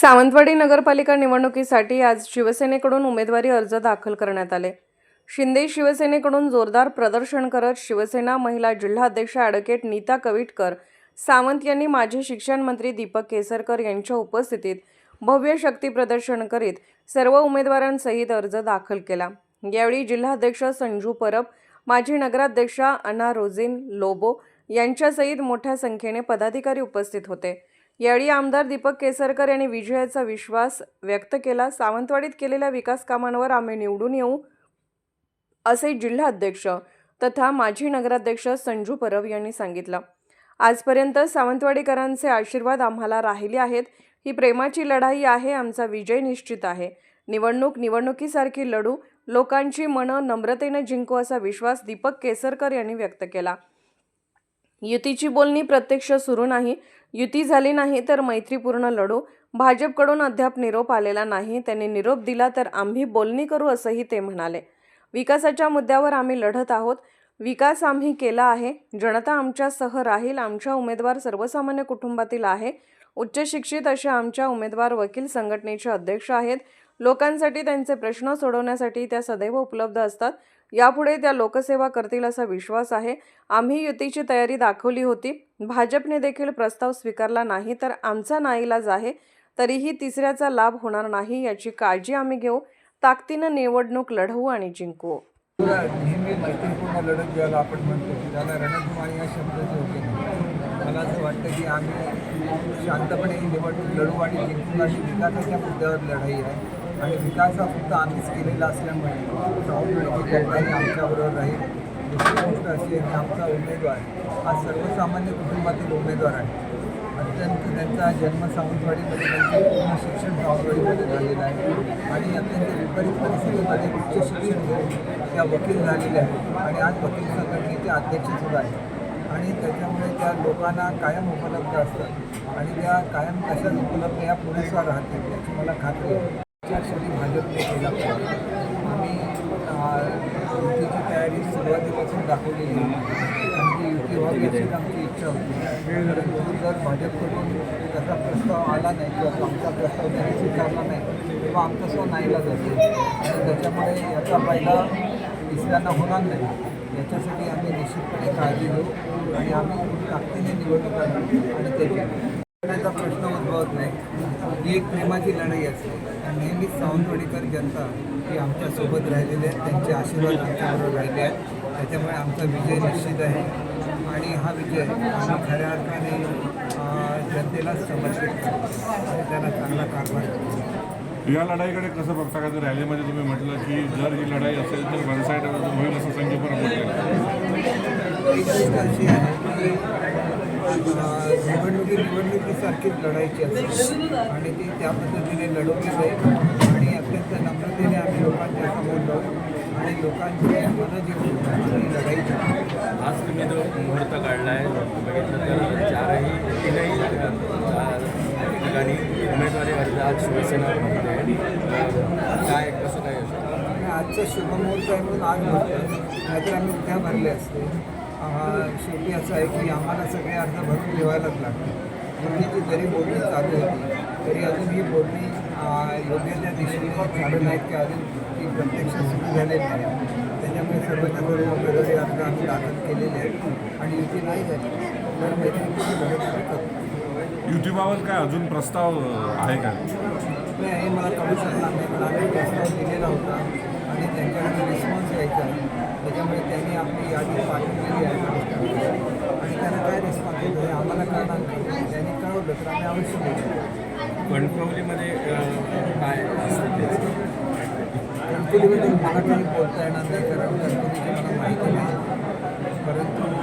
सावंतवाडी नगरपालिका निवडणुकीसाठी आज शिवसेनेकडून उमेदवारी अर्ज दाखल करण्यात आले. शिंदे शिवसेनेकडून जोरदार प्रदर्शन करत शिवसेना महिला जिल्हाध्यक्ष ॲडव्होकेट नीता कविटकर सावंत यांनी माजी शिक्षण मंत्री दीपक केसरकर यांच्या उपस्थितीत भव्य शक्ती प्रदर्शन करीत सर्व उमेदवारांसहित अर्ज दाखल केला. यावेळी जिल्हाध्यक्ष संजू परब माजी नगराध्यक्षा अना रोझिन लोबो यांच्यासहित मोठ्या संख्येने पदाधिकारी उपस्थित होते. यावेळी आमदार दीपक केसरकर यांनी विजयाचा विश्वास व्यक्त केला. सावंतवाडीत केलेल्या विकास कामांवर आम्ही निवडून येऊ असे जिल्हाध्यक्ष तथा माजी नगराध्यक्ष संजू परब यांनी सांगितलं. आजपर्यंत सावंतवाडीकरांचे आशीर्वाद आम्हाला राहिले आहेत. ही प्रेमाची लढाई आहे आमचा विजय निश्चित आहे. निवडणूक निवडणुकीसारखी लढू लोकांची मनं नम्रतेने जिंकू असा विश्वास दीपक केसरकर यांनी व्यक्त केला. युतीची बोलणी प्रत्यक्ष सुरू नाही. युती झाली नाही तर मैत्रीपूर्ण लढू. भाजपकडून अद्याप निरोप आलेला नाही. त्यांनी निरोप दिला तर आम्ही बोलणी करू असंही ते म्हणाले. विकासाच्या मुद्द्यावर आम्ही लढत आहोत. विकास आम्ही केला आहे. जनता आमच्यासह राहील. आमच्या उमेदवार सर्वसामान्य कुटुंबातील आहे. उच्च शिक्षित अशा आमच्या उमेदवार वकील संघटनेचे अध्यक्ष आहेत. लोकांसाठी त्यांचे प्रश्न सोडवण्यासाठी त्या सदैव उपलब्ध असतात. यापुढे त्या लोकसेवा करतील असा विश्वास आहे. आम्ही युतीची तयारी दाखवली होती. भाजपने देखील प्रस्ताव स्वीकारला नाही तर आमचा नाईलाज आहे. तरीही तिसऱ्याचा लाभ होणार नाही याची काळजी आम्ही घेऊ. ताकदीनं निवडणूक लढवू आणि जिंकू. नेहमी मैत्रीपूर्ण लढत ज्याला आपण म्हणतो त्याला रणधुमाळी या शब्दाचे होते. मला असं वाटतं की आम्ही शांतपणे निवडणूक लढू आणि जिंकू आणि विकासाच्या मुद्द्यावर लढाई आहे. आणि विकास हा फक्त आम्हीच केलेला असल्यामुळे सावंतवाडीची जनताही आमच्याबरोबर राहील. दुसरी गोष्ट अशी आहे की आमचा उमेदवार हा सर्वसामान्य कुटुंबातील उमेदवार आहे. अत्यंत त्यांचा जन्म सावंतवाडीमध्ये त्यांचं पूर्ण शिक्षण सावंतवाडीमध्ये झालेलं आहे. आणि अत्यंत विपरीत परिस्थितीमध्ये उच्च शिक्षण घेऊन त्या वकील झालेल्या आहेत. आणि आज वकील संघटनेचे अध्यक्षसुद्धा आहेत. आणि त्याच्यामुळे त्या लोकांना कायम उपलब्ध असतात. आणि त्या कायम कशाच उपलब्ध या पुरेसा राहतील याची मला खात्री आहे. त्या भाजपने केला आम्ही युतीची तयारी सुरुवातीपासून दाखवलेली आमची युती व्हावी आमची इच्छा होती. परंतु जर भाजपकडून त्याचा प्रस्ताव आला नाही किंवा आमचा प्रस्ताव त्यांनी स्वीकारला नाही किंवा आमचा स्व नाहीला जातो आणि त्याच्यामुळे याचा फायदा तिसऱ्यांना होणार नाही. याच्यासाठी आम्ही निश्चितपणे काळजी घेऊ आणि आम्ही ताकदीने निवडणूक आणि त्याची लढण्याचा प्रश्न उद्भवत नाही. ही एक प्रेमाची लढाई असते. आणि नेहमीच सावंतवाडीकर जनता ही आमच्यासोबत राहिलेली आहेत. त्यांचे आशीर्वाद आमच्याबरोबर राहिले आहेत. त्याच्यामुळे आमचा विजय निश्चित आहे. आणि हा विजय आम्ही खऱ्या अर्थाने जनतेला समर्पित करतो. त्यांना चांगला कारभार करतो. या लढाईकडे कसं बघता का? तर रॅलीमध्ये तुम्ही म्हटलं की जर ही लढाई असेल तर वन साईड होईल असं संख्या पण म्हटलं एक गोष्ट अशी आहे की निवडणुकी निवडणुकीसारखीच लढायची असते. आणि ती त्या पद्धतीने लढवली जाईल. आणि अत्यंत नम्रतेने आम्ही लोकांच्या समोर जाऊ. आणि लोकांची मनं जिंकून लढाई जिंकू. आज तुम्ही जो मुहूर्त काढला आहे बघितलं तर चारही तीनही ठिकाणी उमेदवारी अर्ज आज शिवसेना काय कसं काय असतं? आणि आजचा शुभमुहूर्त आहे म्हणून आज नाहीतर आम्ही उद्या भरले असते. शेवटी असं आहे की आम्हाला सगळे अर्ज भरून ठेवायलाच लागतात. युतीची जरी बोलणी चालू होती तरी अजून ही बोलणी योग्य त्या दिशेने चालू नाहीत की अजून ती प्रत्यक्ष सुरू झालेली आहे त्याच्यामुळे सर्वच्या सर्व उमेदवारी अर्ज आम्ही दाखल केलेले आहेत आणि युती नाही झाली. तर मैत्रिणीची आम्ही करतो युतीबाबत काय अजून प्रस्ताव आहे का? नाही मला कळू शकणार नाही. पण आम्ही प्रस्ताव दिलेला होता आणि त्यांच्याकडे रिस्पॉन्स यायचा. त्याच्यामुळे त्यांनी आपली यादी पाठवलेली आहे. आणि त्यांना काय रिस्पॉन्स येतो हे आम्हाला कळणार नाही त्यांनी कळवलं तर आम्ही अवश्य बोलू कणकवलीमध्ये काय? कणकुलीबद्दल मला काही बोलता येणार नाही कारण कणकुलीची मला माहिती नाही परंतु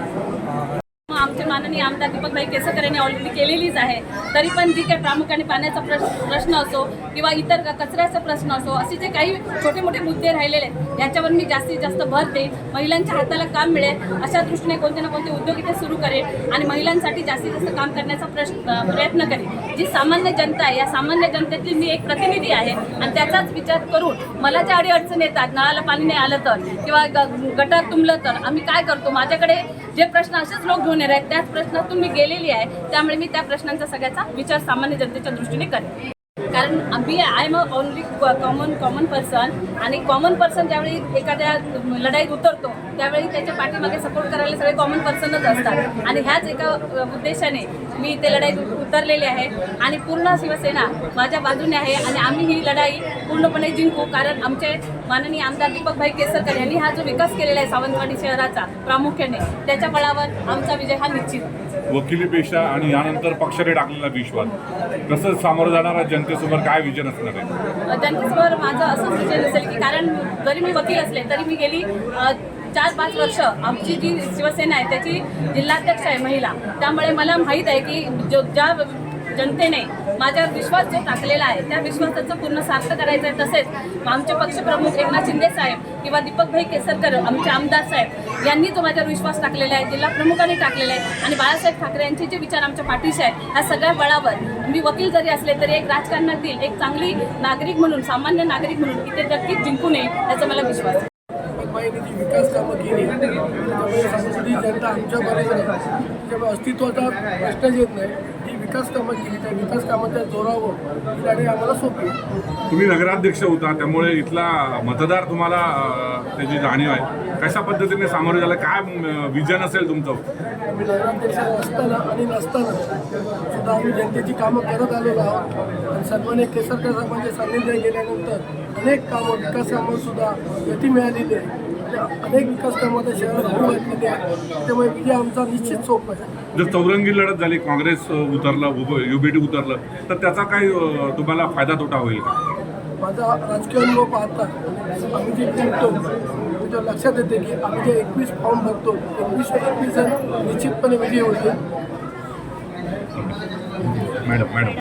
आमचे माननीय आमदार दीपकभाई केसकर यांनी ऑलरेडी केलेलीच आहे तरी पण जी काही प्रामुख्याने पाण्याचा प्रश्न प्रश्न असो किंवा इतर क- कचऱ्याचा प्रश्न असो असे जे काही छोटे मोठे मुद्दे राहिलेले आहेत याच्यावर मी जास्तीत जास्त भर देईन. महिलांच्या हाताला काम मिळेल अशा दृष्टीने कोणते ना कोणते उद्योग इथे सुरू करेल आणि महिलांसाठी जास्तीत जास्त काम करण्याचा प्रश्न प्रयत्न करेन. जी सामान्य जनता आहे या सामान्य जनतेतील मी एक प्रतिनिधी आहे आणि त्याचाच विचार करून मला ज्या अडी अडचण येतात नळाला पाणी नाही आलं तर किंवा ग- गटार तुंबलं तर आम्ही काय करतो? माझ्याकडे जे प्रश्न असेच लोक घेऊन येत आहेत त्याच प्रश्नातून मी गेलेली आहे. त्यामुळे मी त्या प्रश्नांचा सगळ्याचा विचार सामान्य जनतेच्या दृष्टीने करेन. कारण आम्ही I am a only common common person आणि कॉमन पर्सन ज्यावेळी एखाद्या लढाईत उतरतो त्यावेळी त्याच्या पाठीमागे सपोर्ट करायला सगळे कॉमन पर्सनच असतात. आणि ह्याच एका उद्देशाने मी इथे लढाईत उतरलेली उतरलेले आहे. आणि पूर्ण शिवसेना माझ्या बाजूने आहे. आणि आम्ही ही लढाई पूर्णपणे जिंकू. कारण आमचे माननीय आमदार दीपकभाई केसरकर यांनी हा जो विकास केलेला आहे सावंतवाडी शहराचा प्रामुख्याने त्याच्या बळावर आमचा विजय हा निश्चित. वकिली आणि यानंतर पक्षाने टाकलेला विश्वास. कसं सामोरं जाणारा जनतेसमोर काय विजन असणार आहे? जनतेसमोर माझं असंच विजन असेल की कारण जरी मी वकील असले तरी मी गेली चार पाच वर्ष आमची जी शिवसेना आहे त्याची जिल्हाध्यक्ष आहे महिला. त्यामुळे मला माहीत आहे की जो ज्या जनतेने माझ्यावर विश्वास जो टाकलेला आहे त्या विश्वासाचं पूर्ण सार्थ करायचं आहे तसेच आमचे पक्षप्रमुख एकनाथ शिंदे साहेब किंवा दीपकभाई केसरकर आमचे आमदार साहेब यांनी जो माझ्यावर विश्वास टाकलेला आहे जिल्हा प्रमुखांनी टाकलेला आहे आणि बाळासाहेब ठाकरे यांचे जे विचार आमच्या पाठीशी आहेत ह्या सगळ्या बळावर मी वकील जरी असले तरी एक राजकारणातील एक चांगली नागरिक म्हणून सामान्य नागरिक म्हणून इथे नक्कीच जिंकू नये याचा मला विश्वास आहे. विकास कामं केली त्यामुळे जनता आमच्या बरोबर अस्तित्वाचा प्रश्नच येत नाही. विकास कामं केली त्या विकास कामाच्या जोरावर ही लढाई आम्हाला सोपी आहे. तुम्ही नगराध्यक्ष होता त्यामुळे इथला मतदार तुम्हाला अं, त्याची जाणीव आहे कशा पद्धतीने सामोरे झालं काय विजन असेल तुमचं? आम्ही नगराध्यक्ष असताना आणि नसताना सुद्धा आम्ही जनतेची कामं करत आलेलो आहोत. आणि सन्मान्य केसरकर साहेबांच्या सान्निध्यात गेल्यानंतर अनेक कामं विकास कामं सुद्धा गती मिळालेली आहे. अनेक विकास कामाच्या शहरात होऊ घातलेली आहे त्यामुळे विजय आमचा निश्चित सोप आहे. जर चौरंगी लढत झाली काँग्रेस उतरलं युबीटी उतरलं तर त्याचा काही तुम्हाला फायदा तोटा होईल का? माझा राजकीय अनुभव पाहता आम्ही जे जिंकतो त्याच्या लक्षात येते की आम्ही जे एकवीस फॉर्म भरतो एकवीस एकवीस जण निश्चितपणे विजयी होते मॅडम मॅडम.